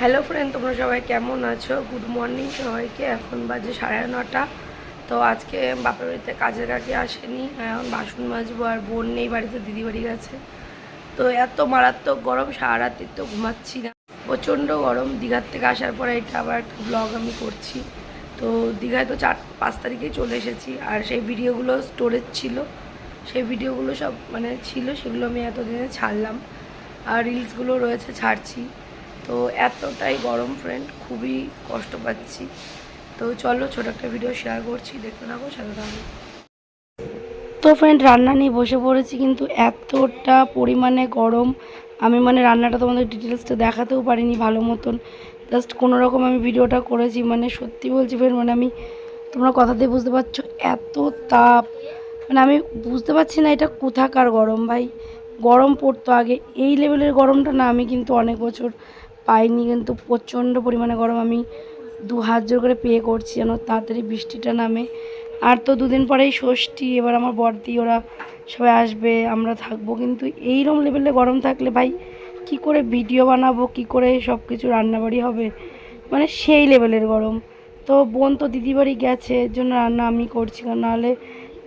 Hello friend তোমরা সবাই কেমন আছো? গুড মর্নিং সবাইকে। এখন বাজে সাড়ে নটা। তো আজকে বাপের বাড়িতে কাজের কাকি আসেনি। এখন বাসন মাজবো আর বোন নেই, বাড়িতে দিদি বাড়ি গেছে। তো এত মারাত্মক গরম সারা রাত্রি তো ঘুমাচ্ছি না। প্রচণ্ড গরম। দীঘার থেকে আসার পরে এটা আবার একটা ব্লগ আমি করছি। তো দীঘায় তো চার, পাঁচ তারিখেই চলে এসেছি। আর সেই ভিডিওগুলো স্টোরেজ ছিল। সেই ভিডিওগুলো সব মানে ছিল, সেগুলো আমি এতদিনে ছাড়লাম। আর রিলসগুলো রয়েছে, ছাড়ছি। তো এতটাই গরম ফ্রেন্ড খুবই কষ্ট পাচ্ছি। তো চলো ছোটো একটা ভিডিও শেয়ার করছি, দেখতে থাকো, সাথে থাকো। তো ফ্রেন্ড রান্না নিয়ে বসে পড়েছি, কিন্তু এতটা পরিমাণে গরম, আমি মানে রান্নাটা তোমাদের ডিটেলসটা দেখাতেও পারিনি ভালো মতন। জাস্ট কোনো রকম আমি ভিডিওটা করেছি মানে সত্যি বলছি ফ্রেন্ড মানে আমি, তোমরা কথা দিয়ে বুঝতে পারছ, এত তাপ। মানে আমি বুঝতে পারছি না এটা কোথাকার গরম, ভাই। গরম পড়তো আগে, এই লেভেলের গরমটা না আমি কিন্তু অনেক বছর পাইনি কিন্তু প্রচণ্ড পরিমাণে গরম। আমি দু হাত জোর করে পে করছি যেন তাড়াতাড়ি বৃষ্টিটা নামে। আর তো দুদিন পরেই ষষ্ঠী, এবার আমার বর্দি, ওরা সবাই আসবে, আমরা থাকব। কিন্তু এইরকম লেভেলে গরম থাকলে ভাই, কি করে ভিডিও বানাবো, কি করে সব কিছু রান্নাবাড়ি হবে? মানে সেই লেভেলের গরম। তো বোন তো দিদি বাড়ি গেছে, এর জন্য রান্না আমি করছি, কারণ নাহলে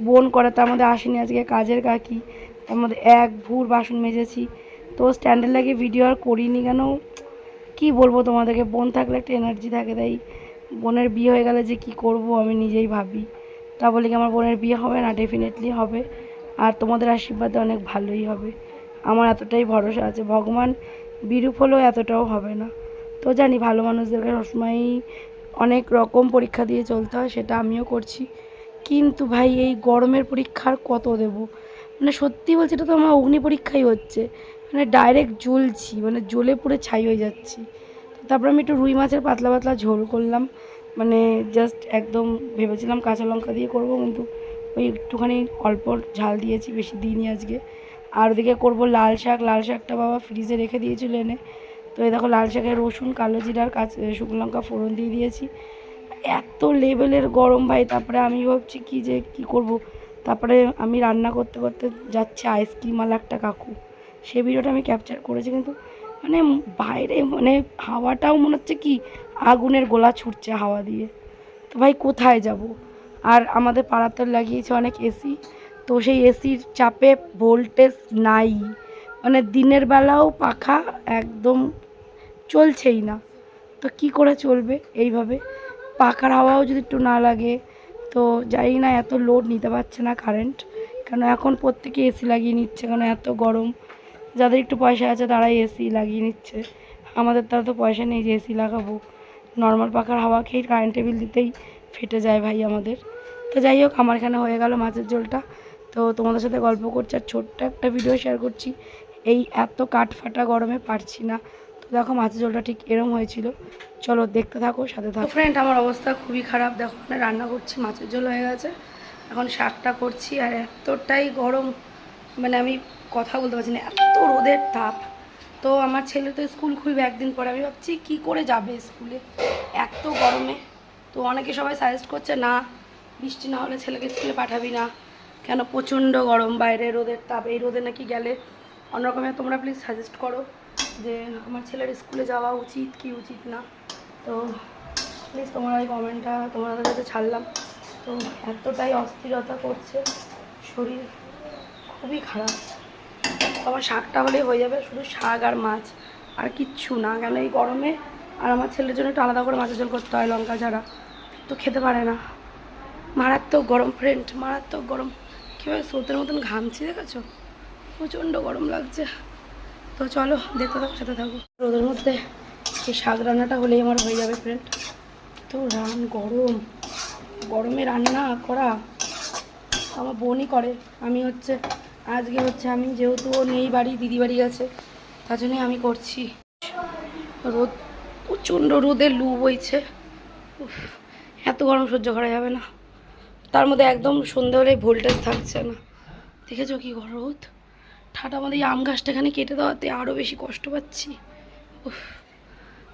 বোন করে তার মধ্যে আসেনি। আজকে কাজের কাকি, তার মধ্যে এক ভুর বাসন মেজেছি। তো স্ট্যান্ডে লাগিয়ে ভিডিও আর করিনি কেন? কি বলব তোমাদেরকে? বোন থাকলে একটা এনার্জি থাকে, তাই বোনের বিয়ে হয়ে গেলে যে কি করব আমি নিজেই ভাবি। তা বলে কি আমার বোনের বিয়ে হবে না? ডেফিনেটলি হবে। আর তোমাদের আশীর্বাদে অনেক ভালোই হবে। আমার এতটাই ভরসা আছে। ভগবান বিরূপ হলেও এতটাও হবে না। তো জানি ভালো মানুষদেরকে সবসময়ই অনেক রকম পরীক্ষা দিয়ে চলতে হয়, সেটা আমিও করছি। কিন্তু ভাই, এই গরমের পরীক্ষার কত দেব? মানে সত্যি বলছি, এটা তো আমার অগ্নি পরীক্ষাই হচ্ছে। মানে ডাইরেক্ট জ্বলছি মানে জ্বলে পুরো ছাই হয়ে যাচ্ছি। তারপর আমি একটু রুই মাছের পাতলা পাতলা ঝোল করলাম মানে জাস্ট একদম ভেবেছিলাম কাঁচা লঙ্কা দিয়ে করব, কিন্তু ওই একটুখানি অল্প ঝাল দিয়েছি, বেশি দিইনি আজকে। আর ওদিকে করব লাল শাক, লাল শাকটা বাবা ফ্রিজে রেখে দিয়েছিল এনে। তো এই দেখো লাল শাকের রসুন, কালো জিরার কাঁচা শুকনো লঙ্কা ফোড়ন দিয়ে দিয়েছি। এত লেভেলের গরম ভাই, তারপরে আমি ভাবছি কি যে কি করব। তারপরে আমি রান্না করতে করতে যাচ্ছে আইসক্রিম আলা একটা কাকু। সেই ভিডিওটা আমি ক্যাপচার করেছি কিন্তু মানে বাইরে মানে হাওয়াটাও মনে হচ্ছে কি আগুনের গোলা ছুটছে হাওয়া দিয়ে। তো ভাই কোথায় যাব? আর আমাদের পাড়াতে লাগিয়েছে অনেক এসি তো সেই এসির চাপে ভোল্টেজ নাই। মানে দিনের বেলাও পাখা একদম চলছেই না। তো কি করে চলবে এইভাবে? পাখার হাওয়াও যদি একটু না লাগে, তো জানি না এত লোড নিতে পারছে না কারেন্ট কেন এখন প্রত্যেকে এসি লাগিয়ে নিচ্ছে কারণ এত গরম। যাদের একটু পয়সা আছে তারাই এসি লাগিয়ে নিচ্ছে। আমাদের তারা তো পয়সা নেই যে এসি লাগাবো। নর্মাল পাখার হাওয়া খেয়ে কারেন্টের বিল দিতেই ফেটে যায় ভাই আমাদের। তো যাই হোক, আমার এখানে হয়ে গেল মাছের ঝোলটা। তো তোমাদের সাথে গল্প করছি আর ছোট্ট একটা ভিডিও শেয়ার করছি। এই এত কাঠ ফাটা গরমে পারছি না। তো দেখো মাছের ঝোলটা ঠিক এরম হয়েছিল। চলো দেখতে থাকো, সাথে থাকো। ফ্রেন্ড আমার অবস্থা খুবই খারাপ। দেখো মানে রান্না করছি, মাছের ঝোল হয়ে গেছে। এখন শাকটা করছি আর এতটাই গরম। মানে আমি কথা বলতে পারছি না, এত রোদের তাপ। তো আমার ছেলে তো স্কুল খুলবে একদিন পরে। আমি ভাবছি, কি করে যাবে স্কুলে? এত গরমে। তো অনেকে সবাই সাজেস্ট করছে, না, বৃষ্টি না হলে ছেলেকে স্কুলে পাঠাবি না। কেন প্রচণ্ড গরম, বাইরে রোদের তাপ, এই রোদে নাকি গেলে? অন্যরকমের তোমরা প্লিজ সাজেস্ট করো যে, আমার ছেলের স্কুলে যাওয়া উচিত কি উচিত না? তো প্লিজ তোমরা এই কমেন্টটা তোমাদের কাছে ছাড়লাম। তো এতটাই অস্থিরতা করছে, শরীর খুবই খারাপ। আমার শাকটা হলেই হয়ে যাবে শুধু শাক আর মাছ, আর কিচ্ছু না। কেন এই গরমে আর আমার ছেলের জন্য একটু আলাদা করে মাছের ঝোল করতে হয়, লঙ্কা ছাড়া তো খেতে পারে না। মারাত্মক গরম ফ্রেন্ড মারাত্মক গরম। কীভাবে স্রোতের মতন ঘামছি দেখেছ? প্রচণ্ড গরম লাগছে। তো চলো, দেখতে থাকো, সাথে থাকো। রোদের মধ্যে এই শাক রান্নাটা হলেই আমার হয়ে যাবে ফ্রেন্ড তো রান গরম। গরমে রান্না করা আমার বোনই করে, আমি হচ্ছে আজকে হচ্ছে আমি যেহেতু ও নেই বাড়ি, দিদি বাড়ি গেছে, তার জন্যই আমি করছি। রোদ, প্রচণ্ড রোদে লু বইছে। এত গরম সহ্য করা যাবে না। তার মধ্যে একদম সন্ধে হলেই ভোল্টেজ থাকছে না। দেখেছ কি রোদ? ঠাটা আমাদের এই আম গাছটা এখানে কেটে দেওয়াতে আরও বেশি কষ্ট পাচ্ছি।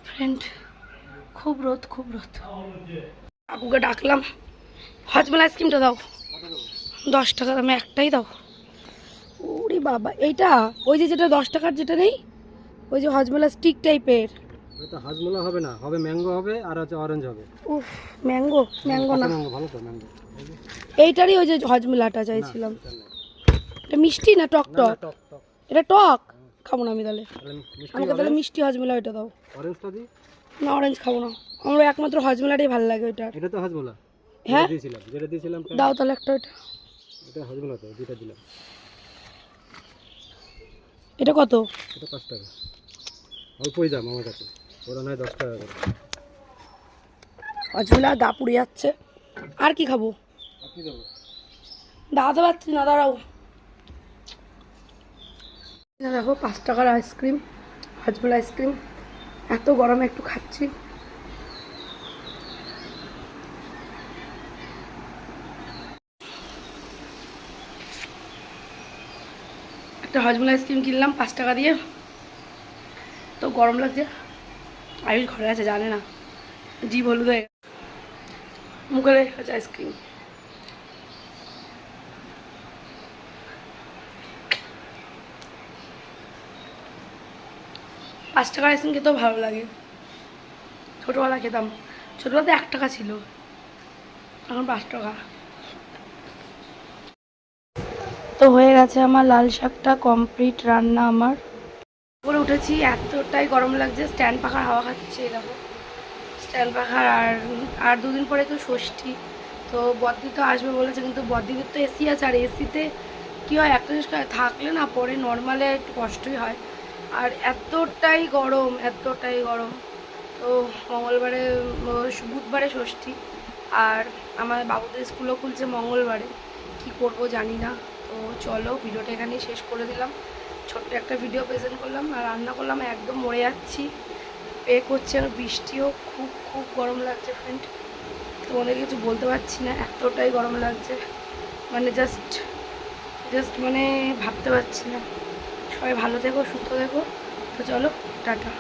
ফ্রেন্ড খুব রোদ খুব রোদ। কাকুকে ডাকলাম, হজমেল আইসক্রিমটা দাও। দশ টাকা দামে একটাই দাও। বাবা এইটা? ওই যে যেটা দশ টাকার যেটা নেই? ওই যে হজমেলা স্টিক টাইপের এটা হাজমোলা হবে না হবে ম্যাঙ্গো হবে আর হচ্ছে অরেঞ্জ হবে। উফ ম্যাঙ্গো ম্যাঙ্গো না। ম্যাঙ্গো ভালো তো ম্যাঙ্গো এইটারই ওই যে হজমিলাটা চাইছিলাম। এটা মিষ্টি না টক টক? এটা টক? খাব না আমি তাহলে। আমাকে তাহলে মিষ্টি হজমিলা ওইটা দাও। অরেঞ্জটা দিই না অরেঞ্জ খাব না। আমার একমাত্র হজমিলাটাই ভালো লাগে ওইটার। এটা তো হাজমোলা। হ্যাঁ? দিয়েছিলাম যেটা দিয়েছিলাম দাও তাহলে একটা ওইটা। এটা হাজমোলা তো দুইটা দিলাম। এটা কত? এটা পাঁচ টাকা। অল্পই দাম আমার কাছে। ওরা নয় দশ টাকা করে। হজমিলা গা পুড়ে যাচ্ছে। আর কি খাব? আর কি দেবো দাঁড়াতে পারছি না দাঁড়াও। না দেখো পাঁচ টাকার আইসক্রিম হজমলা আইসক্রিম এত গরমে একটু খাচ্ছি। একটা হজমলা আইসক্রিম কিনলাম পাঁচ টাকা দিয়ে। তো গরম লাগছে। আয়ুষ ঘরে আছে, জানে না। জি হলুদ হয়ে। মুখে গেছে আইসক্রিম। পাঁচ টাকার আইসক্রিম খেতেও ভালো লাগে। ছোটোবেলা খেতাম। ছোটোবেলাতে এক টাকা ছিল। এখন পাঁচ টাকা। তো হয়ে গেছে আমার লাল শাকটা কমপ্লিট রান্না আমার। করে উঠেছি, এতটাই গরম লাগছে, স্ট্যান্ড পাখার হাওয়া খাচ্ছে এরকম স্ট্যান্ড পাখার আর আর দুদিন পরে তো ষষ্ঠী, তো বদ্দি তো আসবে বলেছে, কিন্তু বদ্দিদের তো এসি আছে, আর এসিতে কী হয়, একটা জিনিস থাকলে না পরে নর্মালে একটু কষ্টই হয়। আর এতটাই গরম এতটাই গরম। তো মঙ্গলবারে বুধবারে ষষ্ঠী, আর আমার বাবুদের স্কুলও খুলছে মঙ্গলবারে, কি করব জানি না। তো চলো ভিডিওটা এখানেই শেষ করে দিলাম। ছোট্ট একটা ভিডিও প্রেজেন্ট করলাম আর রান্না করলাম একদম মরে যাচ্ছি। পে করছে আর বৃষ্টিও খুব খুব গরম লাগছে ফ্রেন্ড তোমাদের কিছু বলতে পারছি না, এতটাই গরম লাগছে। মানে জাস্ট জাস্ট মানে ভাবতে পারছি না। সবাই ভালো থেকো, সুস্থ থেকো। তো চলো, টাটা।